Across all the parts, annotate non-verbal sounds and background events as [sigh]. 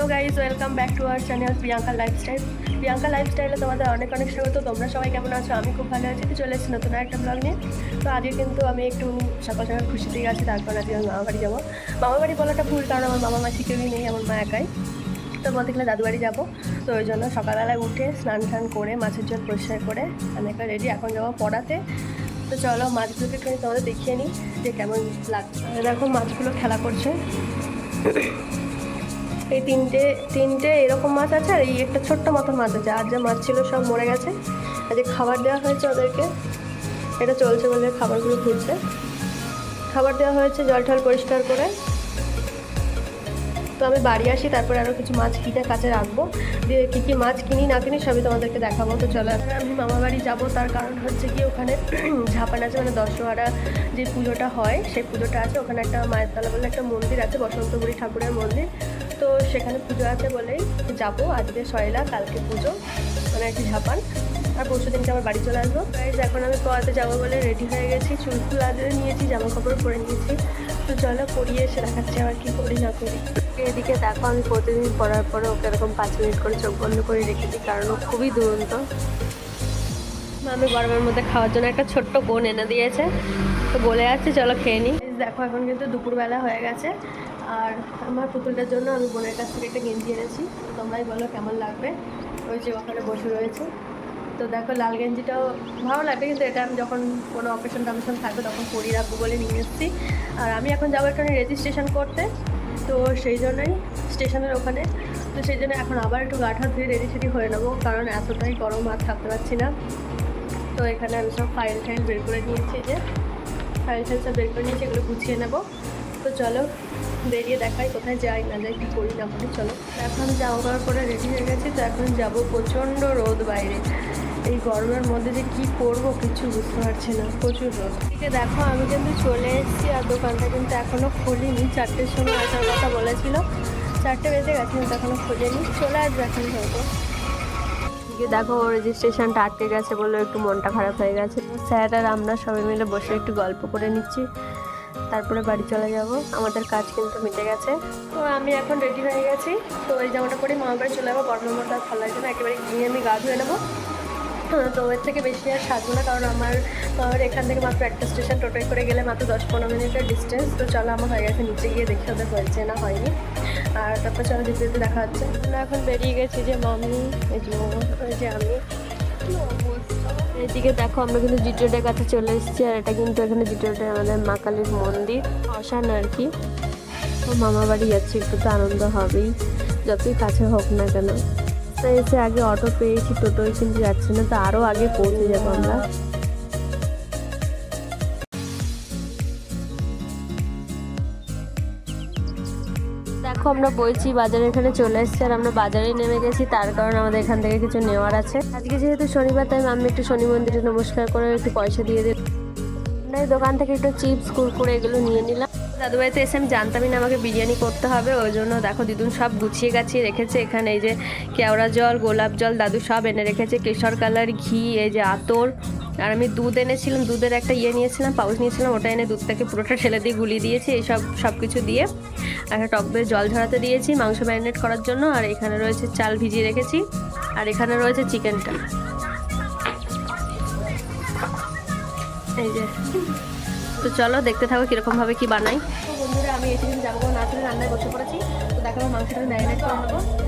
Hello guys welcome back to our channel Priyanka lifestyle Priyanka লাইফস্টাইলে তোমাদের অনেক অনেক স্বাগত। তোমরা সবাই কেমন আছো? আমি খুব ভালো আছি। চলে এসেছি নতুন একটা ব্লগ নিয়ে। তো আজকে কিন্তু আমি একটু সকাল সকাল খুশিতে আছি, তারপর আজকে আমি মামা বাড়ি যাব। মামা বাড়ি বলাটা ভুল, কারণ আমার মামা মাসি কেউই নেই, আমার মা একাই। তো বলতে গেলে দাদু বাড়ি যাব। তো ওই জন্য সকালবেলায় উঠে স্নান টান করে, মাছের জল পরিষ্কার করে আমি একটা রেডি এখন যাব পড়াতে। তো চলো মাছগুলোকে একটু তোমাদের দেখিয়ে নিই যে কেমন লাগছে দেখো মাছগুলো খেলা করছে। এই তিনটে তিনটে এরকম মাছ আছে আর এই একটা ছোট্ট মতো মাছ আছে। আর যা মাছ ছিল সব মরে গেছে। আর যে খাবার দেওয়া হয়েছে ওদেরকে, এটা চলছে বলে খাবারগুলো ঘুরছে। খাবার দেওয়া হয়েছে, জল টল পরিষ্কার করে। তো আমি বাড়ি আসি, তারপরে আরও কিছু মাছ কিনে কাছে রাখব। দিয়ে কী কী মাছ কিনি, না কিনি সবই তোমাদেরকে দেখাবো। তো চলো, এখন আমি মামা বাড়ি যাব। তার কারণ হচ্ছে কি, ওখানে [clears throat] ঝাপান আছে। মানে দশহারা যে পুজোটা হয়, সেই পুজোটা আছে। ওখানে একটা মায়ের তলা বলে একটা মন্দির আছে, বসন্তপুরী ঠাকুরের মন্দির। তো সেখানে পুজো আছে বলেই যাব। আজকে সয়লা কালকে পুজো। মানে একটি ঝাপান। আর পরশু দিনকে আবার বাড়ি চলে আসব। গাইজ এখন আমি পড়াতে যাব বলে রেডি হয়ে গেছি। চুল ফুল আদরে নিয়েছি জামা কাপড় পরে নিয়েছি। তো চলো পরিয়ে এসে দেখাচ্ছি আবার কি করি না করি। এদিকে দেখো আমি প্রতিদিন পড়ার পরে ওকে এরকম পাঁচ মিনিট করে চোখ বন্ধ করে রেখেছি কারণ ও খুবই দুরন্ত। আমি গরমের মধ্যে খাওয়ার জন্য একটা ছোট্ট বোন এনে দিয়েছে। তো বলে আছে চলো খেয়ে নিই দেখো এখন কিন্তু দুপুরবেলা হয়ে গেছে। আর আমার পুতুলটার জন্য আমি বোনের কাছ থেকে একটা গেঞ্জি এনেছি। তোমরাই বলো কেমন লাগবে? ওই যে ওখানে বসে রয়েছে। তো দেখো, লাল গেঞ্জিটাও ভালো লাগবে, কিন্তু এটা আমি যখন কোনো অপারেশন টপারেশন থাকবে তখন পরিয়ে রাখব বলে নিয়ে এসেছি। আর আমি এখন যাব এখানে রেজিস্ট্রেশন করতে। তো সেই জন্যই স্টেশনের ওখানে। তো সেই জন্য এখন আবার একটু গা হাত ধুয়ে রেডি সেডি হয়ে নেব, কারণ এতটাই গরম আর থাকতে পারছি না। তো এখানে আমি সব ফাইল টাইল বের করে নিয়েছি যে ফাইল টাইল সব বের করে নিয়েছি, এগুলো গুছিয়ে নেব। তো চলো, বেরিয়ে দেখাই কোথায় যাই, না যাই, কী করি না করি, চলো। এখন জামা কাপড় পরে রেডি হয়ে গেছি, তো এখন যাব প্রচণ্ড রোদ বাইরে। এই গরমের মধ্যে যে কী করব কিছু বুঝতে পারছি না, প্রচুর রোদ। এদিকে দেখো, আমি কিন্তু চলে এসেছি আর দোকানটা কিন্তু এখনও খুলিনি। চারটের সময় আসার কথা বলেছিল। চারটে বেজে গেছে, কিন্তু এখনও খুলিনি। চলে আসবে এখন হয়তো। এদিকে দেখো রেজিস্ট্রেশনটা আটকে গেছে বলে একটু মনটা খারাপ হয়ে গেছে। স্যার আর আমরা সবাই মিলে বসে একটু গল্প করে নিচ্ছি। তারপরে বাড়ি চলে যাব। আমাদের কাজ কিন্তু মিটে গেছে। তো আমি এখন রেডি হয়ে গেছি। তো এই জামাটা পরে মামার বাড়ি চলে যাব। মধ্যে আর ভালো লাগছে না একেবারে গিয়ে আমি গা ধুয়ে নেব। তো এর থেকে বেশি আর সাজবো না কারণ আমার এখান থেকে মাত্র একটা স্টেশন টোটোয় করে গেলে মাত্র দশ পনেরো মিনিটের ডিস্টেন্স তো চলো আমার হয়ে গেছে নিচে গিয়ে দেখি ওদের হয়েছে না হয়নি। আর তারপর চলো যেতে যেতে দেখা হচ্ছে। আমরা এখন বেরিয়ে গেছি যে মামি এই যে আমি। এদিকে দেখো আমরা কিন্তু জিটোডের কাছে চলে এসেছি, আর এটা কিন্তু এখানে জিটোডে আমাদের মা কালীর মন্দির। অসান আর কি। তো মামা বাড়ি যাচ্ছে, একটু তো আনন্দ হবেই, যতই কাছে হোক না কেন। তো এসে আগে অটো পেয়েছি, টোটোয় কিন্তু যাচ্ছে না, তো আরও আগে পৌঁছে যাব আমরা। দেখো আমরা বলছি বাজারে এখানে চলে এসেছি আর আমরা বাজারে নেমে গেছি। তার কারণ আমাদের এখান থেকে কিছু নেওয়ার আছে। আজকে যেহেতু শনিবার, তাই আমি একটু শনি মন্দিরে নমস্কার করে একটু পয়সা দিয়ে দিই এই দোকান থেকে একটু চিপস, কুরকুরে এগুলো নিয়ে নিলাম। দাদু বাড়িতে এসে আমি জানতামই না আমাকে বিরিয়ানি করতে হবে, ওই জন্য দেখো দিদুন সব গুছিয়ে গাছিয়ে রেখেছে। এখানে এই যে কেওড়া জল, গোলাপ জল, দাদু সব এনে রেখেছে। কেশর কালার ঘি, এই যে আতর আর আমি দুধ এনেছিলাম, দুধের একটা ইয়ে নিয়েছিলাম, পাউচ নিয়েছিলাম, ওটা এনে দুধটাকে পুরোটা ঠেলে দিয়ে গুলিয়ে দিয়েছি এইসব সব কিছু দিয়ে। একটা টক দই জল ঝরাতে দিয়েছি মাংস ম্যারিনেট করার জন্য, আর এখানে রয়েছে চাল ভিজিয়ে রেখেছি, আর এখানে রয়েছে চিকেনটা। এই যে। তো চলো দেখতে থাকো কীরকমভাবে কি বানাই। বন্ধুরা, আমি এসে কিন্তু যাব না আসলে রান্নায় বসে পড়েছি, তো দেখো মাংসটা ম্যারিনেট করে নেব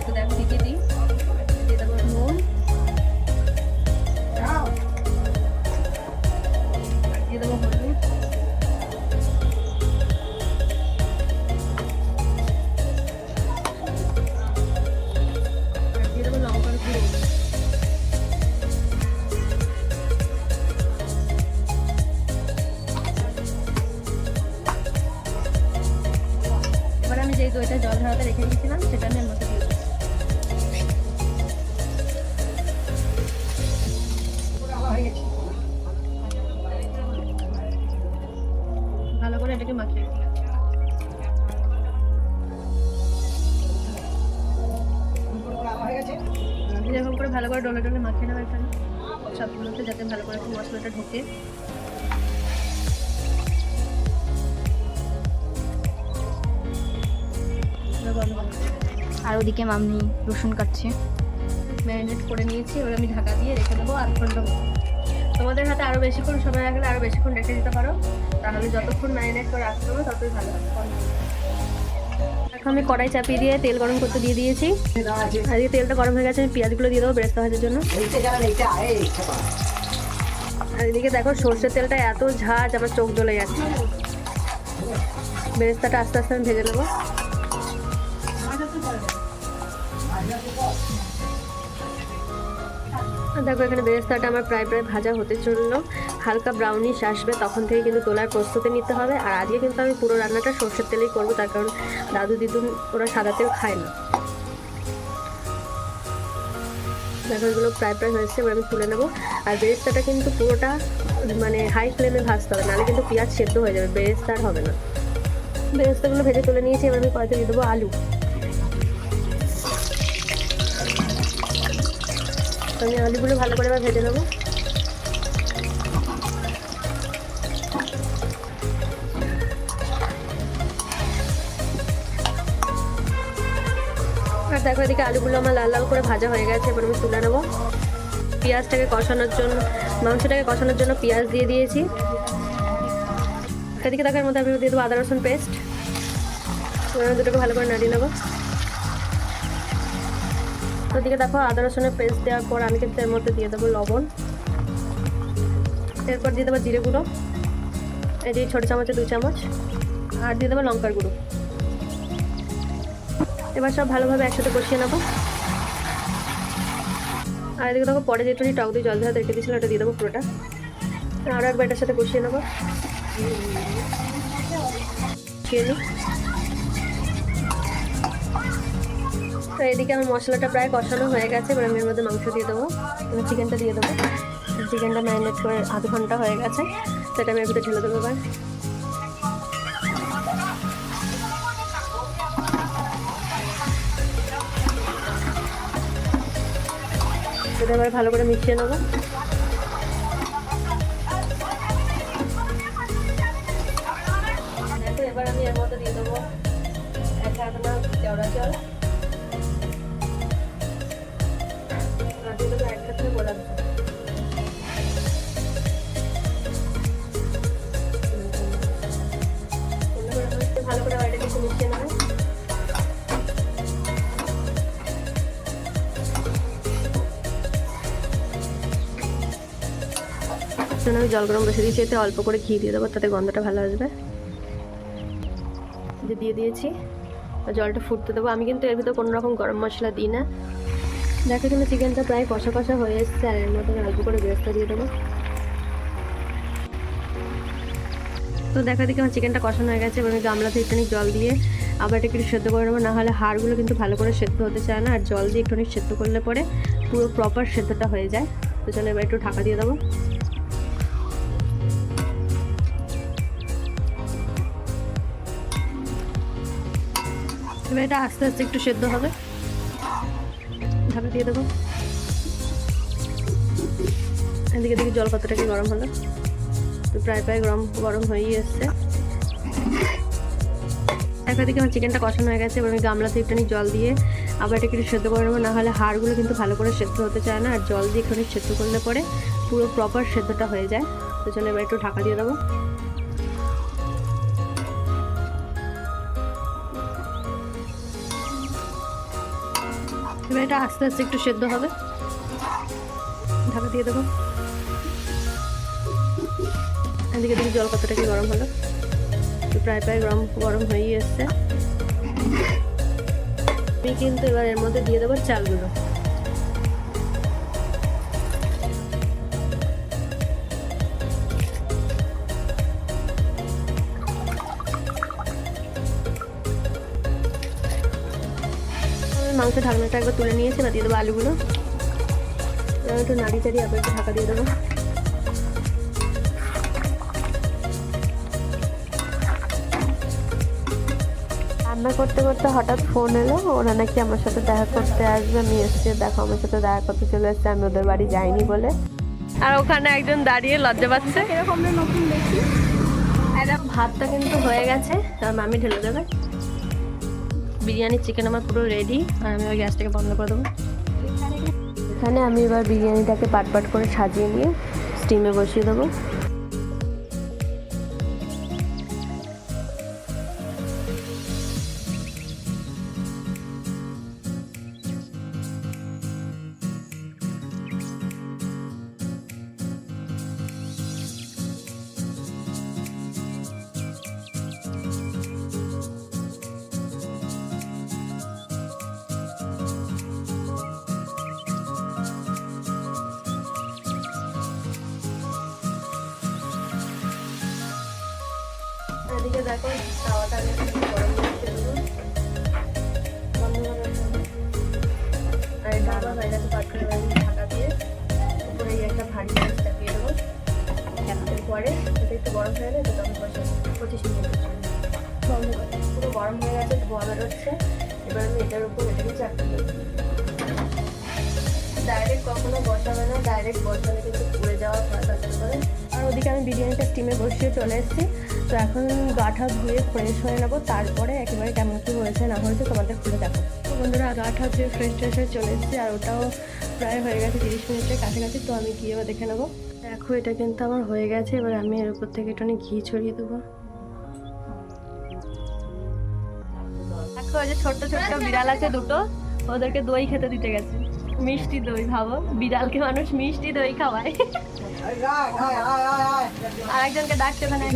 যেই দইটা জল ঝরাতে রেখে দিয়েছিলাম, সেটা আমি মধ্যে ভালো করে এটাকে মাখিয়ে করে ভালো করে ডলে ডলে মাখিয়ে নেব এখানে। সবগুলোতে যাতে ভালো করে একটু মশলাটা ঢোকে। আর ওদিকে মামনি রসুন কাটছে। ম্যারিনেট করে নিয়েছি, এবার আমি ঢাকা দিয়ে রেখে দেবো আধ ঘণ্টা। তোমাদের হাতে আরও বেশিক্ষণ সময় রাখলে আরও বেশিক্ষণ রেখে দিতে পারো। তাহলে যতক্ষণ ম্যারিনেট করে রাখতে পারো ততই ভালো হবে। এখন আমি কড়াই চাপিয়ে দিয়ে তেল গরম করতে দিয়ে দিয়েছি। এই তেলটা গরম হয়ে গেছে, আমি পেঁয়াজগুলো দিয়ে দেবো বেরেস্তা ভাজার জন্য। আর এদিকে দেখো, সর্ষের তেলটা এত ঝাঁজ, আমার চোখ জ্বলে যাচ্ছে বেরেস্তাটা আস্তে আস্তে আমি ভেজে নেব। দেখো, এখানে বেরেস্তাটা আমার প্রায় প্রায় ভাজা হতে চলল। হালকা ব্রাউনিশ আসবে, তখন থেকে কিন্তু তোলার প্রস্তুতি নিতে হবে। আর আজকে কিন্তু আমি পুরো রান্নাটা সর্ষের তেলেই করব, তার কারণ দাদু দিদুন ওরা সাদা তেল খায় না। দেখো, এগুলো প্রায় প্রায় হয়েছে, এবার আমি তুলে নেব। আর বেরেস্তাটা কিন্তু পুরোটা মানে হাই ফ্লেমে ভাজতে হবে, নাহলে কিন্তু পেঁয়াজ সেদ্ধ হয়ে যাবে, বেরেস্তা আর হবে না। বেরেস্তাগুলো ভেজে তুলে নিয়েছি, এবার আমি কড়াইতে দিয়ে দেবো আলু। আমি আলুগুলো ভালো করে ভেজে নেব। আর দেখো এদিকে আলুগুলো আমার লাল লাল করে ভাজা হয়ে গেছে, এবার আমি তুলে নেব। পেঁয়াজটাকে কষানোর জন্য, মাংসটাকে কষানোর জন্য পেঁয়াজ দিয়ে দিয়েছি। এদিকে দেখার মধ্যে আমি দিয়ে দেবো আদা রসুন পেস্ট দুটোকে ভালো করে নাড়িয়ে নেব। ওদিকে দেখো আদা, রসুনের পেস্ট দেওয়ার পর আমি কিন্তু এর মধ্যে দিয়ে দেবো লবণ। এরপর দিয়ে দেবো জিরে গুঁড়ো, এই যে ছোটো চামচে দু চামচ, আর দিয়ে দেবো লঙ্কার গুঁড়ো। এবার সব ভালোভাবে একসাথে কষিয়ে নেব। আর এদিকে দেখো পরে যেটুকু টক দিয়ে জল ধরে রেখে দিয়েছিল ওটা দিয়ে দেবো পুরোটা। আরও একবার এটার সাথে কষিয়ে নেব। কষিয়ে নিই। তো এদিকে আমার মশলাটা প্রায় কষানো হয়ে গেছে, এবার আমি এর মধ্যে মাংস দিয়ে দেবো। এবার চিকেনটা দিয়ে দেবো। চিকেনটা ম্যারিনেট করে আধ ঘণ্টা হয়ে গেছে সেটা আমি এর ঢেলে দেবো এবার। সেটা এবার ভালো করে মিশিয়ে নেব। এবার আমি এর মধ্যে দিয়ে দেবো এক হাত না জল। জন্য আমি জল গরম বসে দিয়েছি, এতে অল্প করে ঘি দিয়ে দেবো, তাতে গন্ধটা ভালো আসবে। যে দিয়ে দিয়েছি জলটা ফুটতে দেবো। আমি কিন্তু এর ভিতরে কোনো রকম গরম মশলা দিই না। দেখো কিন্তু চিকেনটা প্রায় কষা কষা হয়ে এসছে, আর এর মধ্যে অল্প করে বেরেস্তা দিয়ে দেবো। তো দেখা দেখি আমার চিকেনটা কষানো হয়ে গেছে আমি গামলাতে একটুখানি জল দিয়ে আবার এটা একটু সেদ্ধ করে নেব। নাহলে হাড়গুলো কিন্তু ভালো করে সেদ্ধ হতে চায় না, আর জল দিয়ে একটুখানি সেদ্ধ করলে পরে পুরো প্রপার সেদ্ধটা হয়ে যায়। তো চলো এবার একটু ঢাকা দিয়ে দেবো। এবার এটা আস্তে আস্তে একটু সেদ্ধ হবে। ঢাকা দিয়ে দেবো। এদিকে দিকে জল কতটা কি গরম হলো। তো প্রায় প্রায় গরম গরম হয়েই এসছে। একদিকে আমার চিকেনটা কষানো হয়ে গেছে, এবার আমি গামলাতে একটুখানি জল দিয়ে আবার এটা একটু সেদ্ধ করে নেব। নাহলে হাড়গুলো কিন্তু ভালো করে সেদ্ধ হতে চায় না, আর জল দিয়ে একটুখানি সেদ্ধ করলে পরে পুরো প্রপার সেদ্ধটা হয়ে যায়। তো চলো এবার একটু ঢাকা দিয়ে দেবো। এবার এটা আস্তে আস্তে একটু সেদ্ধ হবে। ঢাকা দিয়ে দেবো। এদিকে দেখি জল কতটা কি গরম হলো। প্রায় প্রায় গরম গরম হয়েই এসছে। আমি কিন্তু এবার এর মধ্যে দিয়ে দেবো চালগুলো। মাংস ঢাকনাটা একবার তুলে নিয়েছি বা দিয়ে দেবো আলুগুলো। একটু নাড়ি চাড়ি আবার একটু ঢাকা দিয়ে দেবো। রান্না করতে করতে হঠাৎ ফোন এলো ওরা নাকি আমার সাথে দেখা করতে আসবে আমি এসছে দেখো আমার সাথে দেখা করতে চলে এসছে আমি ওদের বাড়ি যাইনি বলে। আর ওখানে একজন দাঁড়িয়ে লজ্জা পাচ্ছে। এরকম নতুন দেখি। ভাতটা কিন্তু হয়ে গেছে আর মামি ঢেলে দেবে। বিরিয়ানি চিকেন আমার পুরো রেডি আর আমি ওই গ্যাসটাকে বন্ধ করে দেবো। এখানে আমি এবার বিরিয়ানিটাকে পাট পাট করে সাজিয়ে নিয়ে স্টিমে বসিয়ে দেবো। দেখো তাওয়াটা আগে গরম। আর আমি ঢাকা দিয়ে একটা ভারী এটা একটু গরম হয়ে গেলে করে পুরো গরম হয়ে গেছে এবার আমি এটার ডাইরেক্ট কখনো বসাবে না ডাইরেক্ট বসালে কিন্তু পুড়ে যাওয়া হয় করে আর ওদিকে আমি বিরিয়ানিটা স্টিমে বসিয়ে চলে এসেছি। তো এখন গাঠা ধুয়ে ফ্রেশ হয়ে নেব। তারপরে একেবারে কেমন কী হয়েছে না হয়েছে তোমাদের খুলে দেখো। তো বন্ধুরা গাঠা ধুয়ে ফ্রেশ ট্রেশ হয়ে চলে এসেছি আর ওটাও প্রায় হয়ে গেছে তিরিশ মিনিটের কাছাকাছি, তো আমি গিয়ে এবার দেখে নেব। দেখো, এটা কিন্তু আমার হয়ে গেছে, এবার আমি এর উপর থেকে একটুখানি ঘি ছড়িয়ে দেবো। দেখো ওই যে ছোট্ট ছোট্ট বিড়াল আছে দুটো, ওদেরকে দই খেতে দিতে গেছে। মিষ্টি দই ভাবো বিড়ালকে মানুষ মিষ্টি দই খাওয়ায়। আর একজনকে ওখানে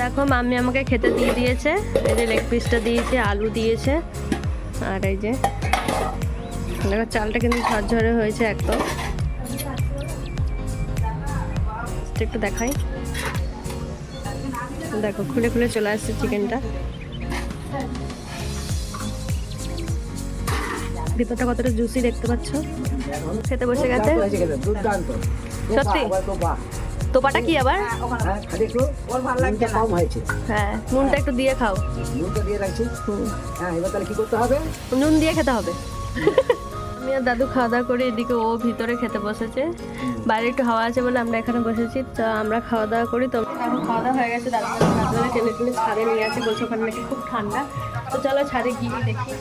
দেখো, মাম্মি আমাকে খেতে দিয়ে দিয়েছে। এই যে লেগ পিসটা দিয়েছে, আলু দিয়েছে, আর এই যে দেখো, চালটা কিন্তু ঝরঝরে হয়েছে একদম। একটু দেখাই। দেখো, খুলে খুলে চলে আসছে চিকেনটা ভিতরটা কতটা জুসি দেখতে পাচ্ছ? খেতে বসে গেছে। সত্যি? তোপাটা কি আবার? হ্যাঁ নুনটা একটু দিয়ে খাও। নুনটা দিয়ে রাখছি। হ্যাঁ এবার তাহলে কি করতে হবে? নুন দিয়ে খেতে হবে। আমি আর দাদু খাওয়া দাওয়া করে এদিকে ও ভিতরে খেতে বসেছে। বাইরে একটু হাওয়া আছে বলে আমরা এখানে বসেছি তো আমরা খাওয়া দাওয়া করি। তো এখন খাওয়া দাওয়া হয়ে গেছে দাদু টেনে টেনে ছাদে নিয়ে আছে বলছে ওখানে নাকি খুব ঠান্ডা। তো চলো ছাদে গিয়ে দেখি।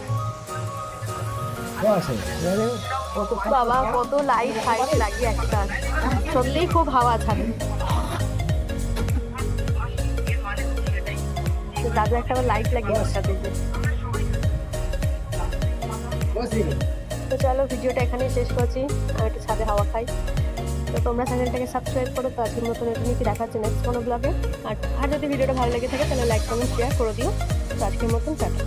বাবা, কত লাইট ফাইট লাগিয়ে একটা সত্যিই খুব হাওয়া তো দাদু একটা লাইট লাগিয়ে সাথে তো চলো, ভিডিওটা এখানেই শেষ করছি। আমি একটু ছাদে হাওয়া খাই। তো তোমরা চ্যানেলটাকে সাবস্ক্রাইব করো, তো আজকের মতন এটা কি দেখাচ্ছে নেক্সট কোনো ব্লগে আর আর যদি ভিডিওটা ভালো লেগে থাকে, তাহলে লাইক কমেন্ট শেয়ার করে দিও। তো আজকের মতন টাটা।